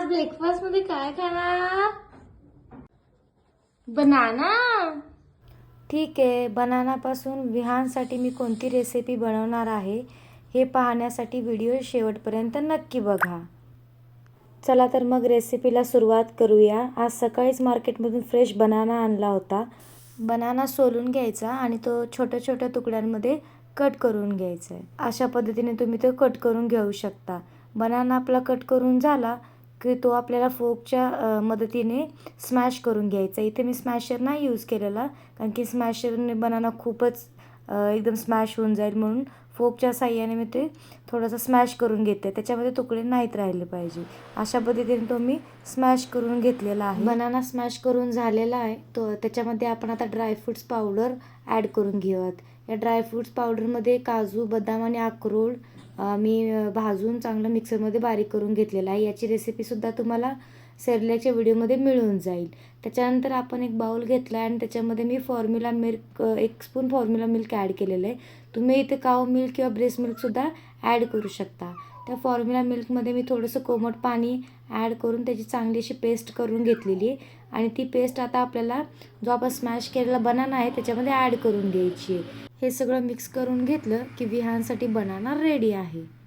आज ब्रेकफास्टमध्ये काय खाणार? बनाना ठीक आहे. बनानापासून विहानसाठी मी कोणती रेसिपी बनवणार आहे हे पाहण्यासाठी व्हिडिओ शेवटपर्यंत नक्की बघा. चला तर मग रेसिपीला सुरुवात करूया. आज सकाळीच मार्केटमधून फ्रेश बनाना आणला होता. बनाना सोलून घ्यायचा आणि तो छोट्या छोट्या तुकड्यांमध्ये कट करून घ्यायचा आहे. अशा पद्धतीने तुम्ही तो कट करून घेऊ शकता. बनाना आपला कट करून झाला की तो आपल्याला फोकच्या मदतीने स्मॅश करून घ्यायचा. इथे मी स्मॅशर नाही यूज केलेला कारण की स्मॅशरने बनाना खूपच एकदम स्मॅश होऊन जाईल म्हणून फोकच्या साह्याने मी ते थोडंसं स्मॅश करून घेते. त्याच्यामध्ये तुकडे नाहीत राहिले पाहिजे. अशा पद्धतीने तो मी स्मॅश करून घेतलेला आहे. बनाना स्मॅश करून झालेला आहे. तो त्याच्यामध्ये आपण आता ड्रायफ्रुट्स पावडर ॲड करून घेऊयात. या ड्रायफ्रुट्स पावडरमध्ये काजू बदाम आणि अक्रोड मी भाजून चांगलं मिक्सरमध्ये बारीक करून घेतलेलं आहे. याची रेसिपीसुद्धा तुम्हाला सेरल्याच्या व्हिडिओमध्ये मिळून जाईल. त्याच्यानंतर आपण एक बाउल घेतला आहे आणि त्याच्यामध्ये मी फॉर्म्युला मिल्क एक स्पून फॉर्म्युला मिल्क ॲड केलेलं आहे. तुम्ही इथे काव मिल्क किंवा ब्रेस्ट मिल्कसुद्धा ॲड करू शकता. त्या फॉर्म्युला मिल्कमध्ये मी थोडंसं कोमट पाणी ॲड करून त्याची चांगली अशी पेस्ट करून घेतलेली आहे. आणि ती पेस्ट आता आपल्याला जो आपण स्मॅश केलेला बनाना आहे त्याच्यामध्ये ॲड करून घ्यायची आहे. हे सगळं मिक्स करून घेतलं की विहानसाठी बनाना रेडी आहे.